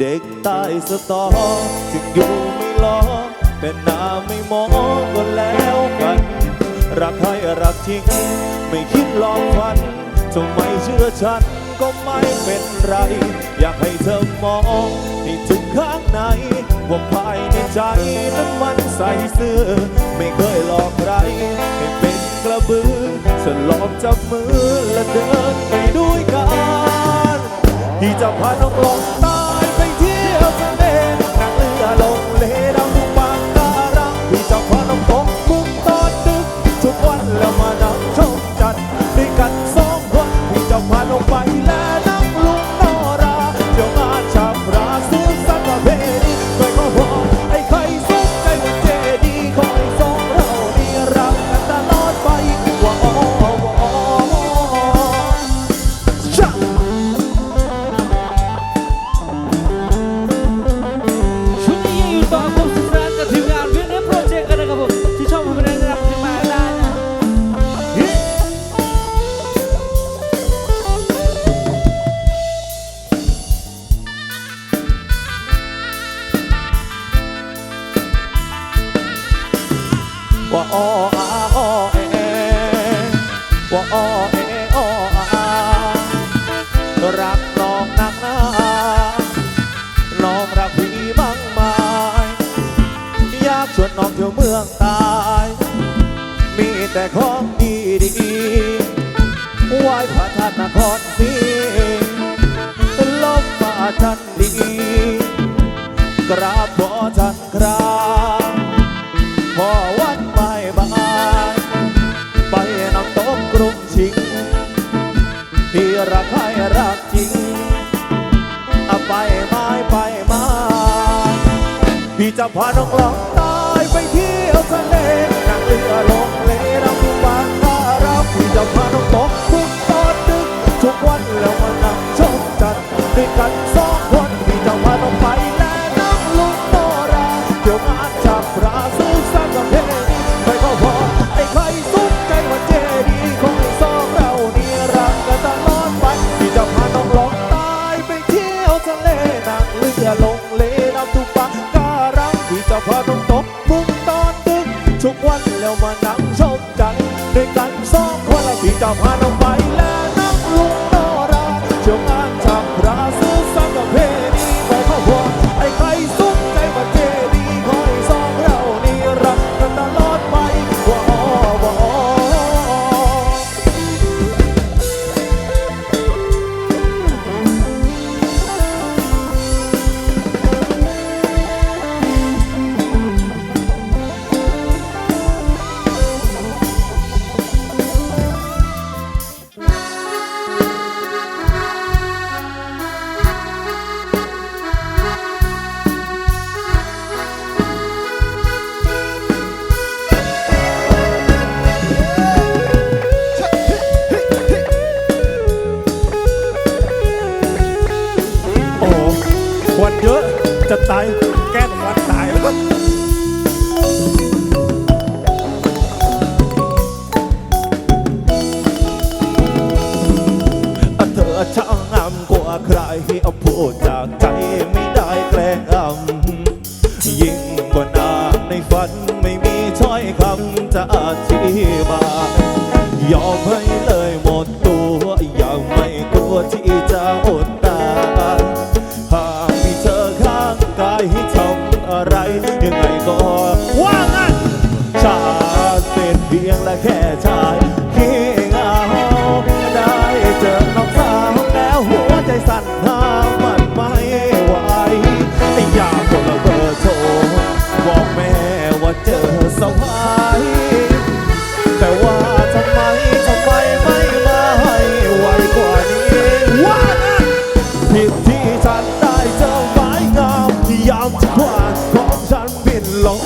เด็กใต้สตอจึงอยู่ไม่ล้อแต่หน้าไม่มองก็แล้วกัน รักให้รักจริงไม่คิดหลอกฝันจะไม่เชื่อฉันก็ไม่เป็นไร อยากให้เธอมองให้ถึงข้างใน ว่าภายในใจนั้นมันใส่ซื่อไม่เคยหลอกใคร ให้เป็นกระบือฉลองจับมือและเดินไปด้วยกัน ที่จะพาน้องลง แล้วมา รักน้องนักหนาน้องรักพี่บ้างไหมอยากชวนน้องเที่ยวเมืองตาย มีแต่ของดีดีไหว้พระธาตุนครศรีลมฟ้าทันดีกราบบ่ทันครา รักใครรักจริงเอาไปไม้ไปมาพี่จะพาน้องลองตายไปเที่ยวทะเลนั่งเรือลงเลรำทุกบางคารับพี่จะพาน้องตกทุกตอนดึกทุกวันแล้วมานั่งชมจันทร์ด้วยกันสองคน คำจะอธิบายยอมให้เลยหมดตัวอย่างไม่กลัวที่จะอดตายหากมีเธอข้างกายให้ทำอะไรยังไงก็ว่างั้นชาติเป็นเพียงและแค่ชายขี้เหงาได้เจอน้องสาวแล้วหัวใจสั่นห้ามมันไม่ไหวอยากคนละเบอร์โทรบอกแม่ว่าเจอ สวายแต่ว่าทำไมทำไมไม่มาให้ไวกว่านี้ว่านะผิดที่ฉันได้เจอไม้งามที่ยามที่ควานของฉันบินลง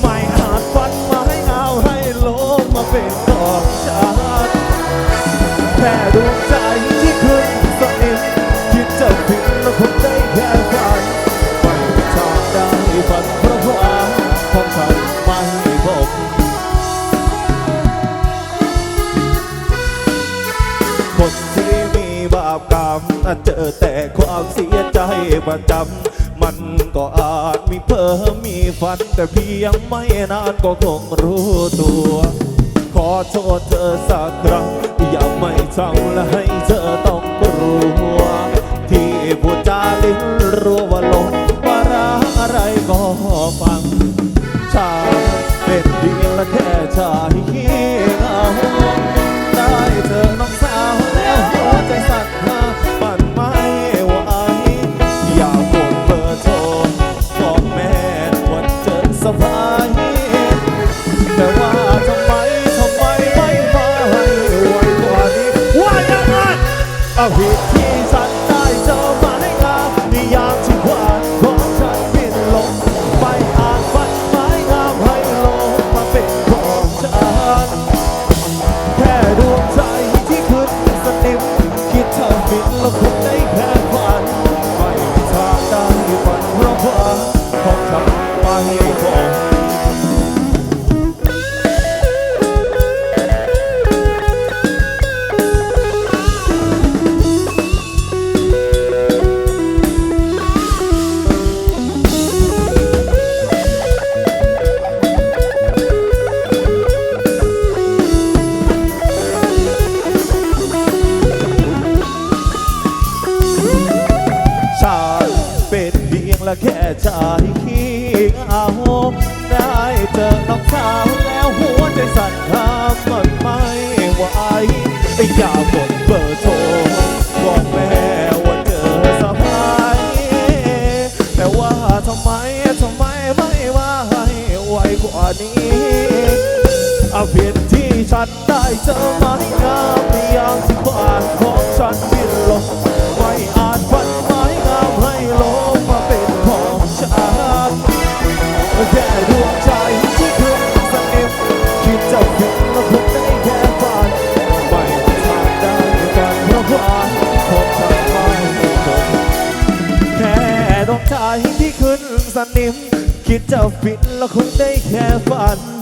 ไม่อาจฟันไม้เอาให้ลงมาเป็นของฉันแค่ดวงใจที่ขึ้นสนิทคิดจะถึงแล้วคงได้แค่ฝันไม่ทางได้ฝันเพราะความของฉัน เจอแต่ความเสียใจประจำมันก็อาจมีเพ้อมีฝัน แต่เพียงไม่นานก็คงรู้ตัว ขอโทษเธอสักครั้งอย่าไม่ทำและให้เธอต้องกลัว ที่พูดจาลิ้นรัวว่าลงว่ารักอะไรก็ฟังชาเป็นเพียงและแค่ชาย ใจที่ขึ้นสนิม คิดจะผิดแล้วคงได้แค่ฝัน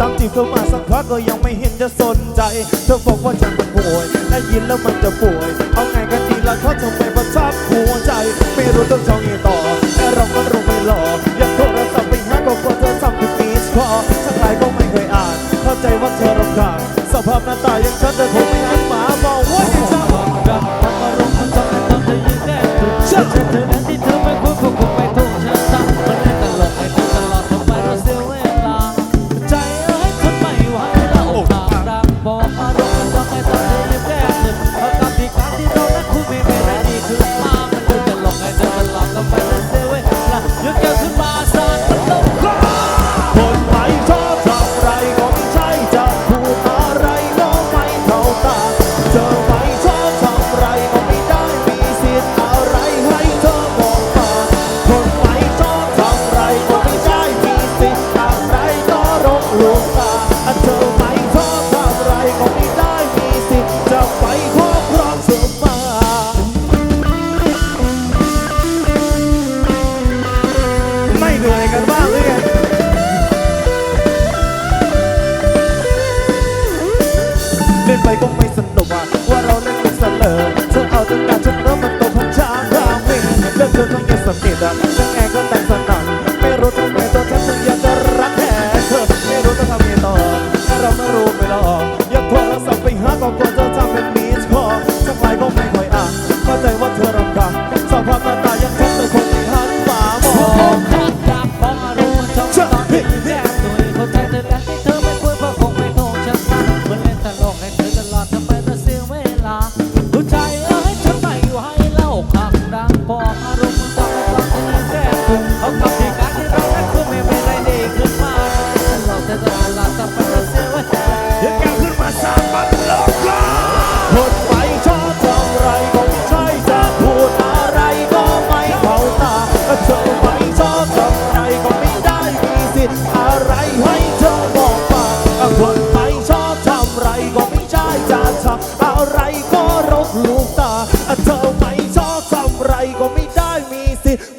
ตามจีบเธอมาสักพักก็ยังไม่เห็นจะสนใจ เธอบอกว่าฉันเป็นป่วยได้ยินแล้วมันจะป่วย เอาไงกันดีล่ะเขาทำไมประทับหัวใจ ไม่รู้ต้องช่องยังต่อแต่เราก็รู้ไม่หลอกอยากโทรศัพท์ไปหาก็กลัวเธอซ้ำถึงมีสคอสักหลายก็ไม่เคยอ่าน เข้าใจว่าเธอรำคาญสภาพหน้าตาอย่างฉันเธอคง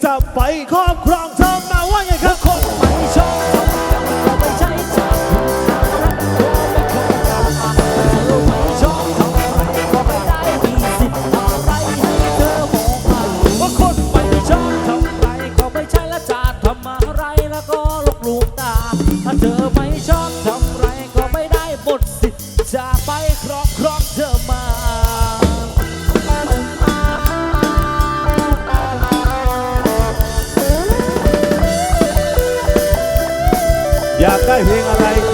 จะไปครอบครองเธอมาว่าไงครับ อยากได้เพลงอะไร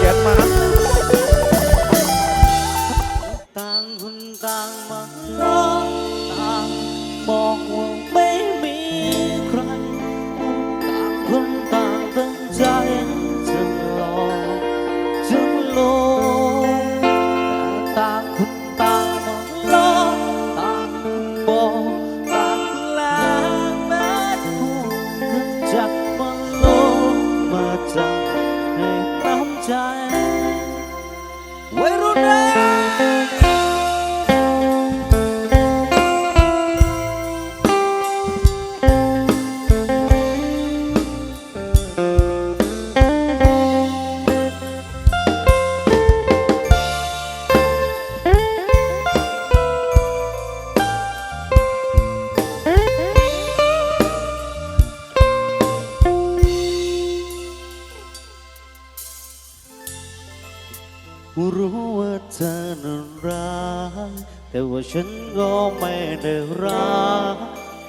ฉันก็ไม่ได้รัก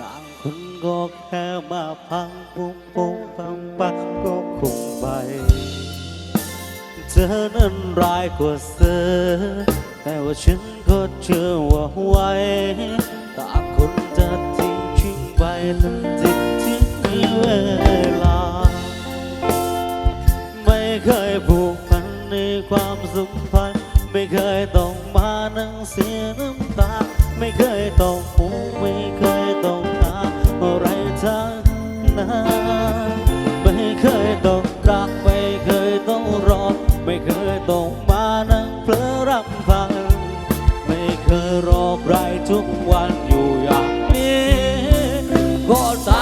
ต่างคนก็แค่มาพังปุ๊บปุ๊บปังปังก็คงไป เธอนั้นร้ายกว่าเสือแต่ว่าฉันก็เชื่อว่าไว้ต่างคนจะทิ้งทิ้งไปทันทีที่มีเวลา ไม่เคยผูกพันในความสุขพันไม่เคยต้องมานั่งเสียน้ำ ไม่เคยต้องปูไม่เคยต้องทำอะไรทั้งนั้นไม่เคยต้องรักไม่เคยต้องรอไม่เคยต้องมานั่งเพลอรำพันไม่เคยรอใครทุกวันอยู่อย่างนี้ก็ตา